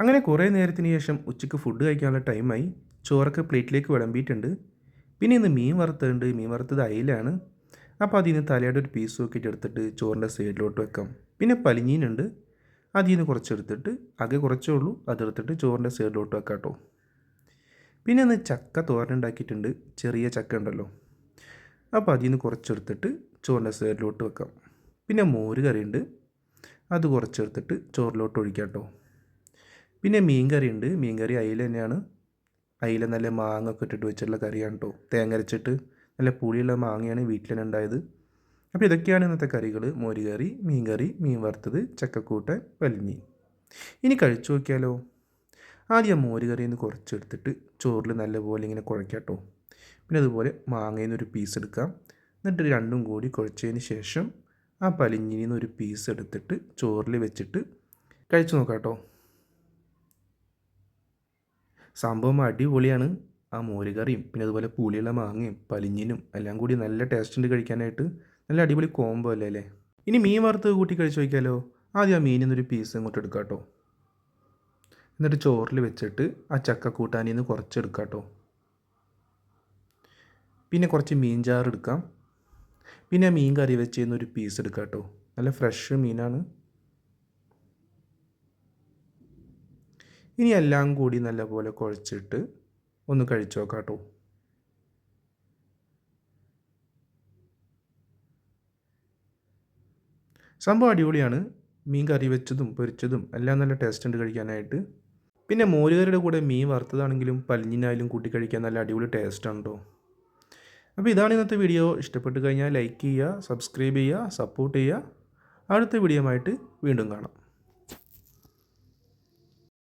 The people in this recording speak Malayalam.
അങ്ങനെ കുറേ നേരത്തിന് ശേഷം ഉച്ചയ്ക്ക് ഫുഡ് കഴിക്കാനുള്ള ടൈമായി ചോറൊക്കെ പ്ലേറ്റിലേക്ക് വിളമ്പിയിട്ടുണ്ട്. പിന്നെ ഇന്ന് മീൻ വറുത്തുണ്ട് മീൻ വറുത്തത് അയിലാണ്. അപ്പോൾ അതിൽ നിന്ന് തലയുടെ ഒരു പീസ് നോക്കിയിട്ട് എടുത്തിട്ട് ചോറിന്റെ സൈഡിലോട്ട് വെക്കാം. പിന്നെ പലിഞ്ഞീനുണ്ട്. അതിൽ നിന്ന് കുറച്ചെടുത്തിട്ട് ആകെ കുറച്ചേ ഉള്ളൂ. അതെടുത്തിട്ട് ചോറിന്റെ സൈഡിലോട്ട് വെക്കാം കേട്ടോ. പിന്നെ ഇന്ന് ചക്ക തോരനുണ്ടാക്കിയിട്ടുണ്ട് ചെറിയ ചക്ക ഉണ്ടല്ലോ. അപ്പോൾ അതിൽ നിന്ന് കുറച്ചെടുത്തിട്ട് ചോറിന്റെ സൈഡിലോട്ട് വെക്കാം. പിന്നെ മോര് കറിയുണ്ട്. അത് കുറച്ചെടുത്തിട്ട് ചോറിലോട്ട് ഒഴിക്കാം കേട്ടോ. പിന്നെ മീൻ കറി ഉണ്ട് മീൻ കറി തന്നെയാണ്. അയില നല്ല മാങ്ങ ഒക്കെ ഇട്ടിട്ട് വെച്ചിട്ടുള്ള കറിയാണ് കേട്ടോ തേങ്ങ അരച്ചിട്ട് നല്ല പുളിയുള്ള മാങ്ങയാണ് വീട്ടിൽ തന്നെ ഉണ്ടായത്. അപ്പോൾ ഇതൊക്കെയാണ് ഇന്നത്തെ കറികൾ. മോരുകറി മീൻ കറി മീൻ വറുത്തത് ചക്കക്കൂട്ടൻ വലിഞ്ഞി. ഇനി കഴിച്ചു നോക്കിയാലോ? ആദ്യം ആ മോരുകറിയിൽ നിന്ന് കുറച്ചെടുത്തിട്ട് ചോറിൽ നല്ലപോലെ ഇങ്ങനെ കുഴക്കാം കേട്ടോ പിന്നെ അതുപോലെ മാങ്ങയിൽ നിന്ന് ഒരു പീസ് എടുക്കാം. എന്നിട്ട് രണ്ടും കൂടി കുഴച്ചതിന് ശേഷം ആ പലിഞ്ഞിൽ നിന്ന് ഒരു പീസ് എടുത്തിട്ട് ചോറിൽ വെച്ചിട്ട് കഴിച്ചു നോക്കാം കേട്ടോ സംഭവം അടിപൊളിയാണ്. ആ മോരുകറിയും പിന്നെ അതുപോലെ പുളിയുള്ള മാങ്ങയും പലിഞ്ഞിനും എല്ലാം കൂടി നല്ല ടേസ്റ്റ് ഉണ്ട് കഴിക്കാനായിട്ട്. നല്ല അടിപൊളി കോംബോ അല്ലേ അല്ലേ? ഇനി മീൻ വറുത്ത് കൂട്ടി കഴിച്ച് നോക്കിയാലോ? ആദ്യം ആ മീനിൽ നിന്നൊരു പീസ് ഇങ്ങോട്ട് എടുക്കാം കേട്ടോ എന്നിട്ട് ചോറിൽ വെച്ചിട്ട് ആ ചക്ക കൂട്ടാനിൽ നിന്ന് കുറച്ച് എടുക്കാം കേട്ടോ പിന്നെ കുറച്ച് മീൻ ചാറ് എടുക്കാം. പിന്നെ ആ മീൻ കറി വെച്ച് ഒരു പീസ് എടുക്കാം കേട്ടോ നല്ല ഫ്രഷ് മീനാണ്. ഇനി എല്ലാം കൂടി നല്ലപോലെ കുഴച്ചിട്ട് ഒന്ന് കഴിച്ചു നോക്കാം കേട്ടോ സംഭവം അടിപൊളിയാണ്. മീൻ കറി വെച്ചതും പൊരിച്ചതും എല്ലാം നല്ല ടേസ്റ്റ് ഉണ്ട് കഴിക്കാനായിട്ട്. പിന്നെ മോരുകറിയുടെ കൂടെ മീൻ വറുത്തതാണെങ്കിലും പലിഞ്ഞിനായാലും കൂട്ടി കഴിക്കാൻ നല്ല അടിപൊളി ടേസ്റ്റാണ് കേട്ടോ അപ്പോൾ ഇതാണ് ഇന്നത്തെ വീഡിയോ ഇഷ്ടപ്പെട്ട് കഴിഞ്ഞാൽ ലൈക്ക് ചെയ്യുക സബ്സ്ക്രൈബ് ചെയ്യുക സപ്പോർട്ട് ചെയ്യുക. അടുത്ത വീഡിയോ ആയിട്ട് വീണ്ടും കാണാം.